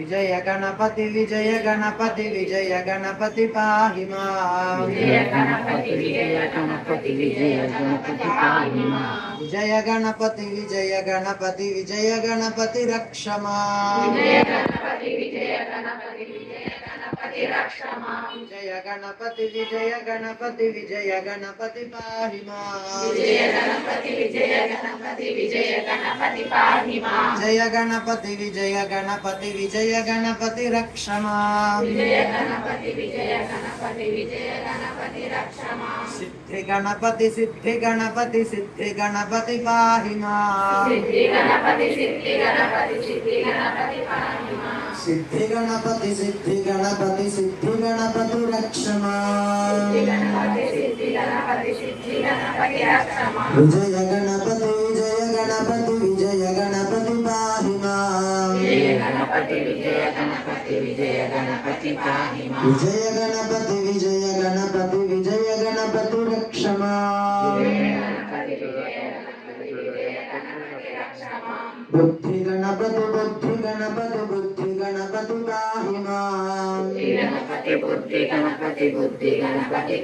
విజయ గణపతి విజయ గణపతి విజయ గణపతి పాహి మాం విజయ గణపతి విజయ గణపతి విజయ గణపతి పాహి మాం. విజయ గణపతి విజయ గణపతి విజయ గణపతి రక్ష మాం విజయ గణపతి విజయ గణపతి విజయ గణపతి. విజయ గణపతి విజయ గణపతి విజయ గణపతి పాహి మాం విజయ గణపతి విజయ గణపతి విజయ గణపతి పాహి మాం. జయ గణపతి విజయ గణపతి విజయ గణపతి రక్ష మాం విజయ గణపతి విజయ గణపతి విజయ గణపతి రక్ష सिद्धि गणपति सिद्धि गणपति सिद्धि गणपति पाहि सिद्धि गणपति सिद्धि गणपति सिद्धि गणपति पाहि सिद्धि गणपति सिद्धि गणपति सिद्धि गणपति रक्षमा विजय गणपति विजय गणपति विजय गणपति पाहि गणपति विजय గణపతి విజయ గణపతి విజయ గణపతి విజయ గణపతి విజయ గణపతి రక్షమా బుద్ధి గణపతి బుద్ధి గణపతి బుద్ధి గణపతి పాహిమా గణపతి బుద్ధి గణపతి బుద్ధి గణపతి.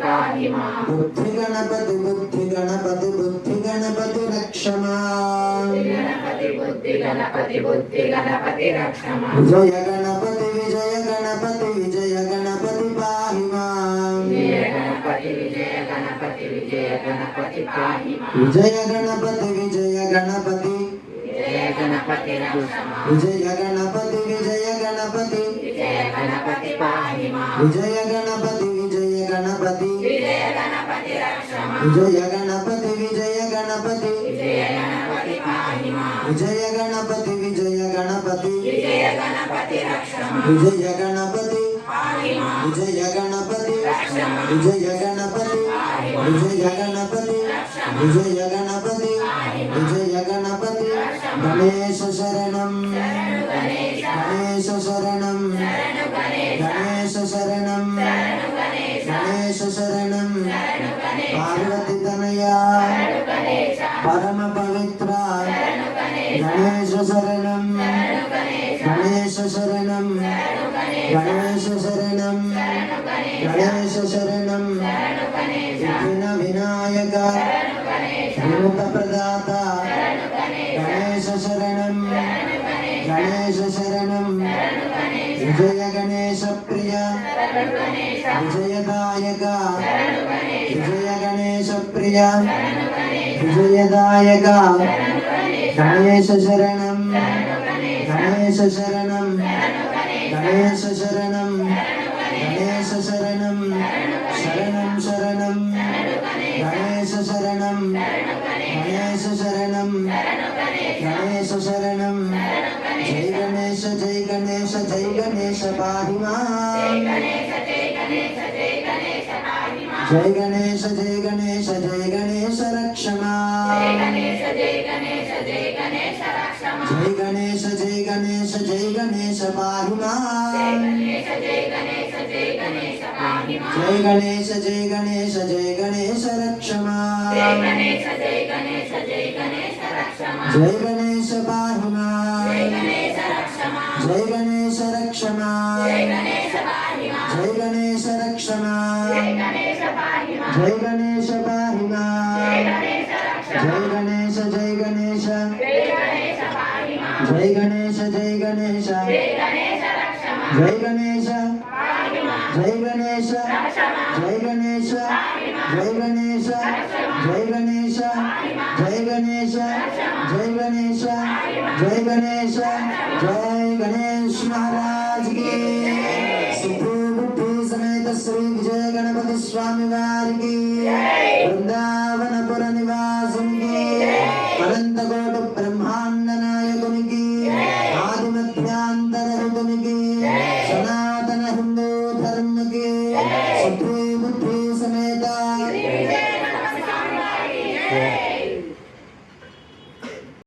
బుద్ధి గణపతి బుద్ధి గణపతి బుద్ధి గణపతి రక్ష మాం గణపతి బుద్ధి గణపతి బుద్ధి గణపతి రక్ష మాం. విజయ గణపతి విజయ గణపతి విజయ గణపతి విజయ గణపతి విజయ గణపతి విజయ గణపతి. విజయ గణపతి విజయ గణపతి. విజయ గణపతి విజయ గణపతి విజయ గణపతి. విజయ గణపతి విజయ గణపతి విజయ గణపతి. విజయ గణపతి విజయ గణపతి విజయ గణపతి. విజయ గణపతి విజయ గణపతి విజయ గణపతి. విజయ గణపతి విజయ గణపతి ഗണേശ ശരണം ഗണേശ ശരണം ഗണേശ ശരണം ഗണേശ ശരണം പാർവതി തനയ പരമ പവിത്ര ഗണേശ ശരണം ഗണേശ ശരണം ഗണേശ ശരണം ഗണേശ ശരണം വിഘ്ന വിനായക गणेश शरणं विजय गणेश प्रिय विजयदायक विजय गणेश प्रिय विजयदायक गणेश शरणं गणेश शरणं गणेश शरणं गणेश शरणं शरणं गणेश जय गणेश जय गणेश पाहिमा जय गणेश जय गणेश जय गणेश रक्षमा जय गणेश जय गणेश जय गणेश पाहिमा जय गणेश जय गणेश जय गणेश रक्षमा जय गणेश पा గణేశ రక్ష మాం జై గణేశ పాహి మాం జై గణేశ జై గణేశ జై గణేశ జై గణేశ జై గణేశ జై గణేశ జై గణేశ జై గణేశ జై గణేశ జై గణేశ జై గణేశ జై గణేశ జై గణేష్ మహారాజ్కి నివాసునికి అనంతకోటి బ్రహ్మాండ నాయకునికి ఆది మధ్యాంతర హృతునికి సనాతన హిందూ ధర్మకి సిద్ధి